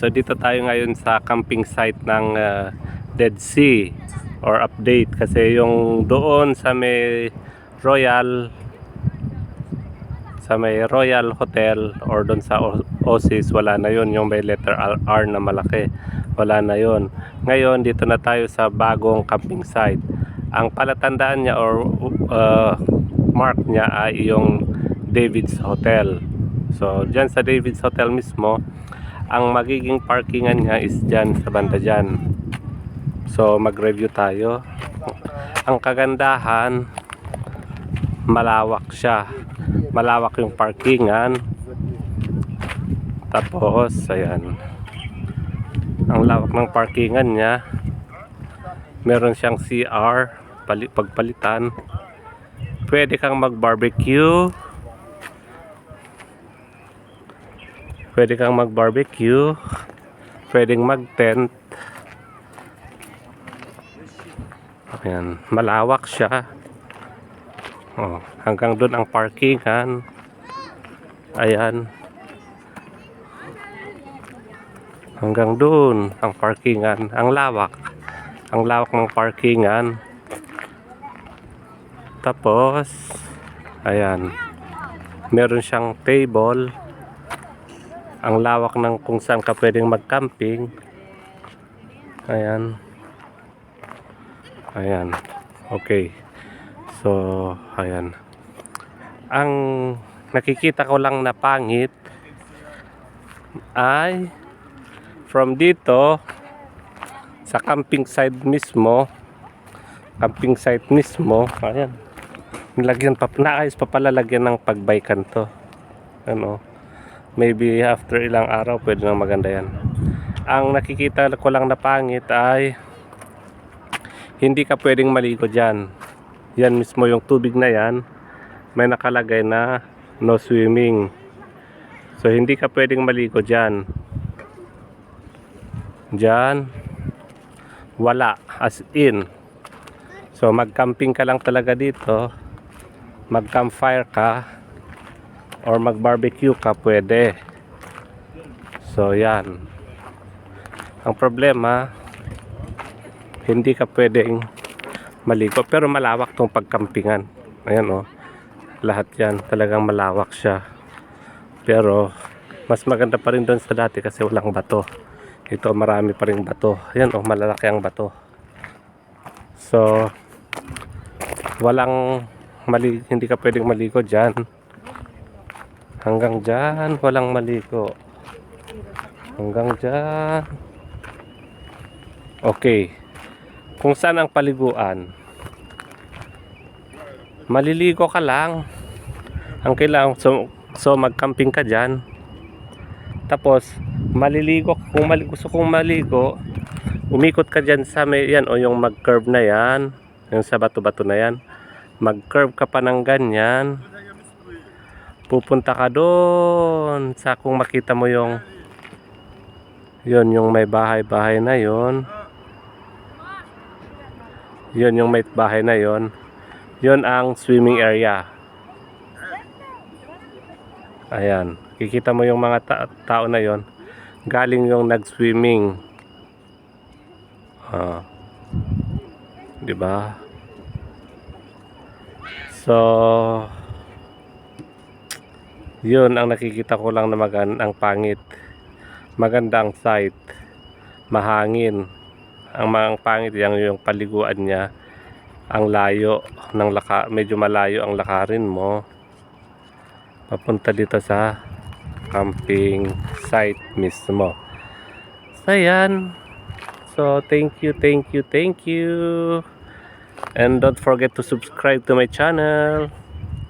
So dito tayo ngayon sa camping site ng uh, Dead Sea or update. Kasi yung doon sa may Royal sa may Royal Hotel or doon sa Oasis wala na yun. Yung may letter R na malaki wala na yun. Ngayon dito na tayo sa bagong camping site. Ang palatandaan niya or uh, mark niya ay yung David's Hotel. So dyan sa David's Hotel mismo ang magiging parkingan niya is dyan sa banda dyan. So mag review tayo. Ang kagandahan malawak siya. Malawak yung parkingan. Tapos ayan. Ang lawak ng parkingan niya meron siyang CR pali, pagpalitan. Pwede kang mag barbecue pwede kang mag barbecue pwedeng mag tent ayan malawak siya. Oh, hanggang doon ang parkingan. Ayan. Hanggang doon ang parkingan. Ang lawak. Ang lawak ng parkingan. Tapos ayan. Meron siyang table ang lawak ng kung saan ka pwedeng mag-camping. Ayan. Ayan. Okay. So ayan. Ang nakikita ko lang na pangit ay from dito sa camping site mismo. Camping site mismo. Ayan. Nilagyan pa naayos pa pala lagyan ng pagbaykan to. Ano maybe after ilang araw pwede nang maganda yan. Ang nakikita ko lang na pangit ay hindi ka pwedeng maligo dyan. Yan mismo yung tubig na yan. May nakalagay na no swimming. So hindi ka pwedeng maligo dyan. Dyan wala. As in. So mag camping ka lang talaga dito. Mag campfire ka or mag barbecue ka pwede. So yan. Ang problema hindi ka pwedeng maligo. Pero malawak tong pagkampingan. Ayan oh. Lahat yan talagang malawak siya. Pero mas maganda pa rin doon sa dati kasi walang bato. Ito marami pa rin bato. Ayan oh malalaki ang bato. So walang mali hindi ka pwedeng maligo dyan hanggang dyan walang maligo. Hanggang dyan. Okay. Kung saan ang paliguan? Maliligo ka lang. Ang kailangan so, so mag-camping ka dyan. Tapos maliligo kung mali, gusto kong maligo umikot ka dyan sa may yan o yung mag-curve na yan. Yung sa bato-bato na yan. Mag-curve ka pa ng ganyan pupunta ka doon sa kung makita mo yung yun yung may bahay-bahay na yon yun yung may bahay na yon yun ang swimming area. Ayan. Kikita mo yung mga ta- tao na yon galing yung nag-swimming. Ah. Di ba? So yun ang nakikita ko lang na magan ang pangit. Maganda ang site mahangin. Ang mga pangit yung, yung paliguan niya ang layo ng laka medyo malayo ang lakarin mo. Papunta dito sa camping site mismo. So yan. So thank you thank you thank you. And don't forget to subscribe to my channel